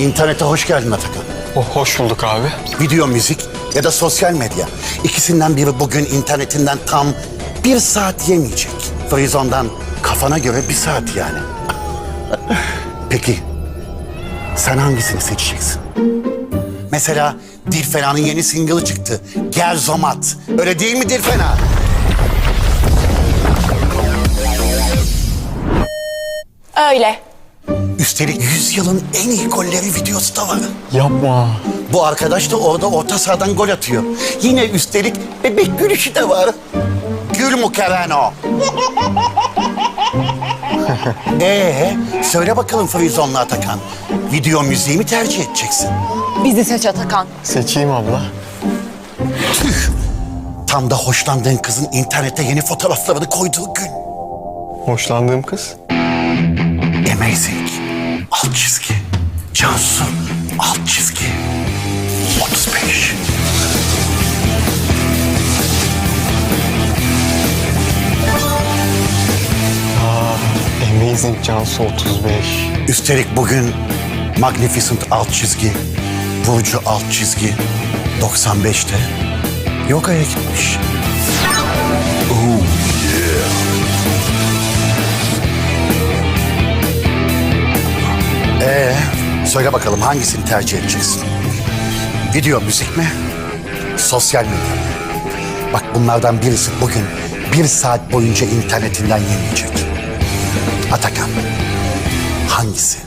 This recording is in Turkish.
İnternete hoş geldin Atakan. Oh, hoş bulduk abi. Video, müzik ya da sosyal medya. İkisinden biri bugün internetinden tam bir saat yemeyecek. Frizon'dan kafana göre bir saat yani. Peki sen hangisini seçeceksin? Mesela Dilfena'nın yeni single'ı çıktı. Gerzomat. Öyle değil mi Dilfena? Öyle. Üstelik 100 yılın en iyi golleri videosu da var. Yapma. Bu arkadaş da orada orta sahadan gol atıyor. Yine üstelik bebek gülüşü de var. Gül Mukereno. Ee, söyle bakalım Frizon'la Atakan. Video müziği mi tercih edeceksin? Bizi seç Atakan. Seçeyim abla. Tüh! Tam da hoşlandığın kızın internete yeni fotoğraflarını koyduğu gün. Hoşlandığım kız. Amazing. Alt çizgi. Cansu. Alt çizgi. 35. Amazing Cansu 35. Üstelik bugün Magnificent alt çizgi, Burcu alt çizgi 95'te yogaya gitmiş. Söyle bakalım hangisini tercih edeceksin? Video müzik mi? Sosyal medya mı? Bak bunlardan birisi bugün bir saat boyunca internetinden yemeyecek. Atakan, hangisi?